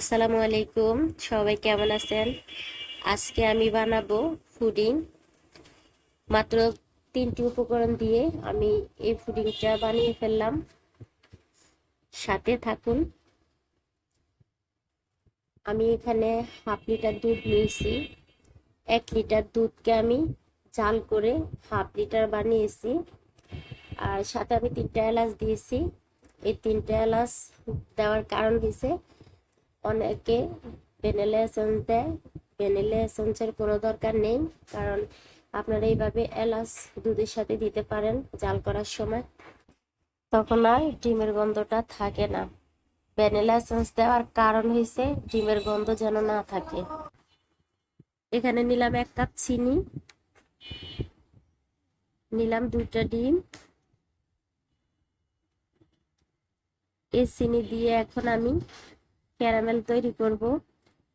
আসসালামু আলাইকুম। সবাই কেমন আছেন? আজকে আমি বানাবো ফুডিং মাত্র তিনটি উপকরণ দিয়ে আমি এই ফুডিংটা বানিয়ে ফেললাম। সাথে থাকুন। আমি এখানে হাফ লিটার দুধ নিয়েছি। এক লিটার দুধকে আমি জাল করে হাফ লিটার বানিয়েছি। আর সাথে আমি তিনটা এলাচ দিয়েছি। এই তিনটা এলাচ দেওয়ার কারণ হয়েছে অনেকে ভ্যানিলা এসেন্স দেয় ভ্যানিলা এসেন্সের কোনো দরকার নেই, কারণ আপনারা এইভাবে এলাচ দুধের সাথে দিতে পারেন জাল করার সময়। তখন আর ডিমের গন্ধটা থাকে না। ভ্যানিলা এসেন্স দেওয়ার কারণ হয়েছে ডিমের গন্ধ যেন না থাকে। এখানে নিলাম এক কাপ চিনি। নিলাম দুটা ডিম। এই চিনি দিয়ে এখন আমি ক্যারামেল তৈরি করব।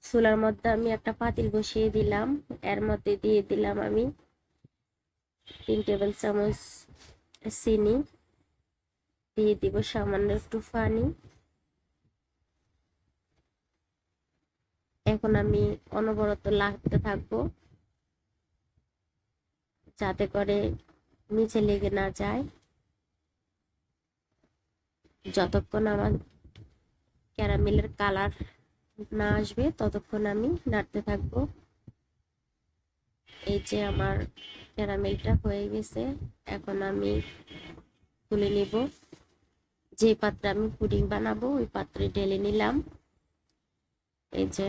চুলার মধ্যে আমি একটা পাতিল বসিয়ে দিলাম। এর মধ্যে দিয়ে দিলাম আমি তিন টেবিল চামচ চিনি। দিয়ে দিব সামান্য একটু পানি। এখন আমি অনবরত লাগতে থাকব। যাতে করে নিচে লেগে না যায়। যতক্ষণ আমার ক্যারামেলের কালার না আসবে, ততক্ষণ আমি নাড়তে থাকব। এই যে আমার ক্যারামেলটা হয়ে গেছে, এখন আমি তুলে নিব। যে পাত্রে আমি পুডিং বানাবো, ওই পাত্রে ঢেলে নিলাম। এই যে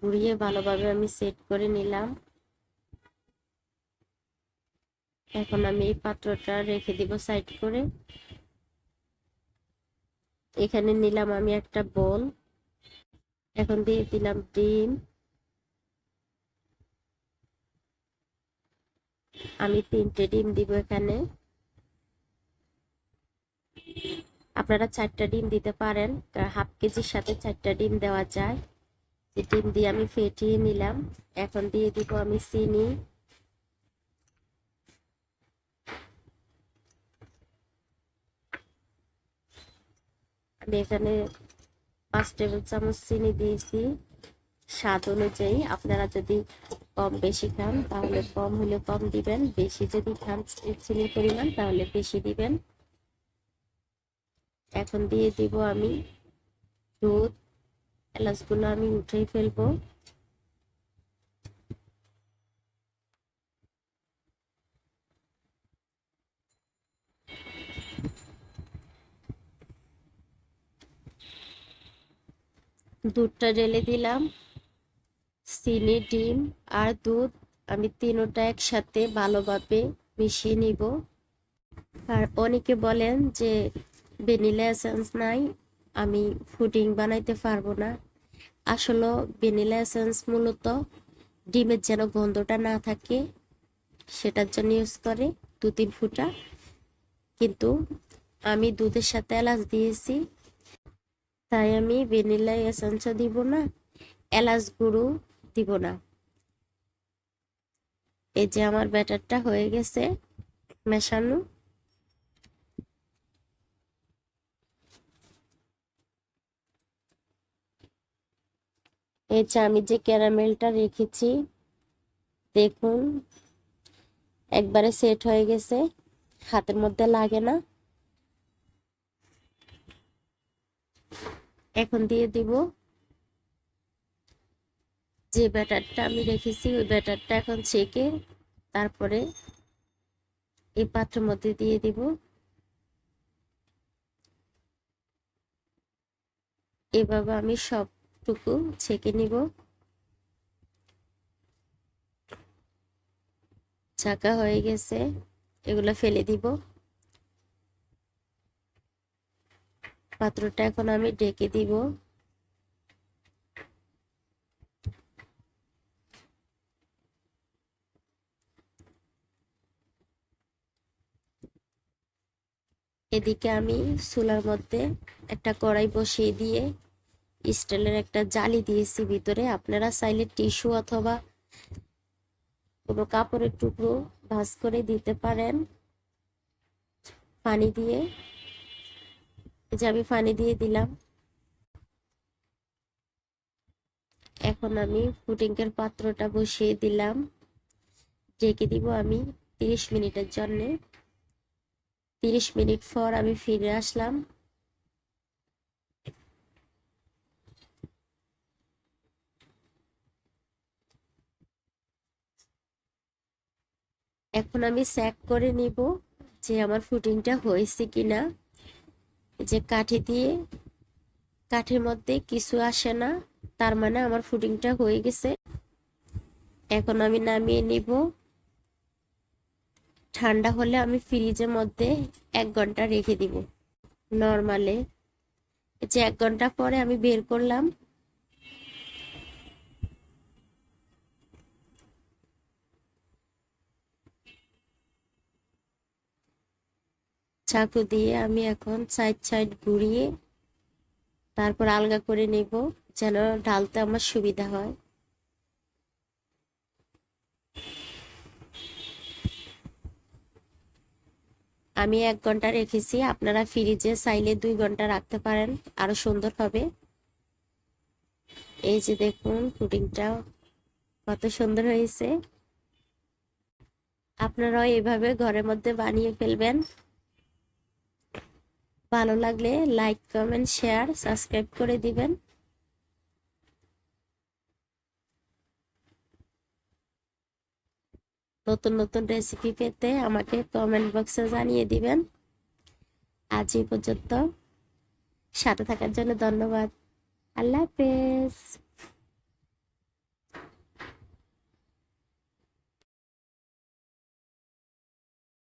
ঘুরিয়ে ভালোভাবে আমি সেট করে নিলাম। এখন আমি এই পাত্রটা রেখে দিব সাইড করে। এখানে নিলাম আমি একটা বল। এখন দিয়ে দিলাম ডিম। আমি তিনটে ডিম দিব এখানে। আপনারা চারটা ডিম দিতে পারেন হাফ কেজির সাথে চারটা ডিম দেওয়া যায়। ডিম দিয়ে আমি ফেটিয়ে নিলাম। এখন দিয়ে দিব আমি চিনি। আমি এখানে পাঁচ টেবিল চামচ চিনি দিয়েছি। স্বাদ অনুযায়ী আপনারা যদি কম বেশি খান, তাহলে কম হলে কম দিবেন। বেশি যদি খান চিনির পরিমাণ, তাহলে বেশি দিবেন। এখন দিয়ে দিব আমি দুধ। এলাচগুলো আমি উঠেই ফেলব। দুধটা ঢেলে দিলাম, চিনি, ডিম আর দুধ আমি তিনোটা একসাথে ভালোভাবে মিশিয়ে নিব। আর অনেকে বলেন যে ভ্যানিলা এসেন্স নাই, আমি ফুডিং বানাইতে পারব না। আসলে ভ্যানিলা এসেন্স মূলত ডিমের যেন গন্ধটা না থাকে, সেটার জন্য ইউজ করে দু তিন ফুটা। কিন্তু আমি দুধের সাথে এলাচ দিয়েছি তাই আমি ভ্যানিলা এসেন্সও দিব না, এলাচ গুঁড়ো দিব না। এই যে আমার ব্যাটারটা হয়ে গেছে মেশানো। এই যে আমি যে ক্যারামেলটা রেখেছি, দেখুন, একবারে সেট হয়ে গেছে, হাতের মধ্যে লাগে না। এখন দিয়ে দিব। যে ব্যাটারটা আমি রেখেছি, ওই ব্যাটারটা এখন ছেঁকে তারপরে এই পাত্রের মধ্যে দিয়ে দিব। এভাবে আমি সবটুকু ছেঁকে নিব। ছাকা হয়ে গেছে, এগুলো ফেলে দিব। পাত্রটা এখন আমি ডেকে দিব। এদিকে আমি চুলার মধ্যে একটা কড়াই বসিয়ে দিয়ে স্টিলের একটা জালি দিয়েছি ভিতরে। আপনারা চাইলে টিস্যু অথবা কোনো কাপড়ের টুকরো ভাজ করে দিতে পারেন। পানি দিয়ে যে আমি পানি দিয়ে দিলাম। এখন আমি ফুটিংকের পাত্রটা বসিয়ে দিলাম। ডেকে দিব আমি তিরিশ মিনিটের জন্যে। তিরিশ মিনিট পর আমি ফিরে আসলাম। এখন আমি স্যাক করে নিব যে আমার ফুটিংটা হয়েছে কিনা। যে কাঠি দিয়ে কাঠের মধ্যে কিছু আসে না, তার মানে আমার ফুডিংটা হয়ে গেছে। এখন আমি নামিয়ে নিব। ঠান্ডা হলে আমি ফ্রিজের মধ্যে এক ঘণ্টা রেখে দিব। নর্মালে যে এক ঘণ্টা পরে আমি বের করলাম চাকু দিয়ে আমি এখন সাইড সাইড ঘুরিয়ে তারপর আলগা করে নেব যেন ঢালতে আমার সুবিধা হয়। আমি এক ঘণ্টা রেখেছি, আপনারা ফ্রিজে চাইলে দুই ঘণ্টা রাখতে পারেন, আরও সুন্দর হবে। এই যে দেখুন, পুডিংটা কত সুন্দর হয়েছে। আপনারাও এভাবে ঘরের মধ্যে বানিয়ে ফেলবেন। ভালো লাগলে লাইক কমেন্ট শেয়ার সাবস্ক্রাইব করে দিবেন। নতুন নতুন রেসিপি পেতে আমাকে কমেন্ট বক্সে জানিয়ে দিবেন। আজ এই পর্যন্ত। সাথে থাকার জন্য ধন্যবাদ। আল্লাহ হাফেজ।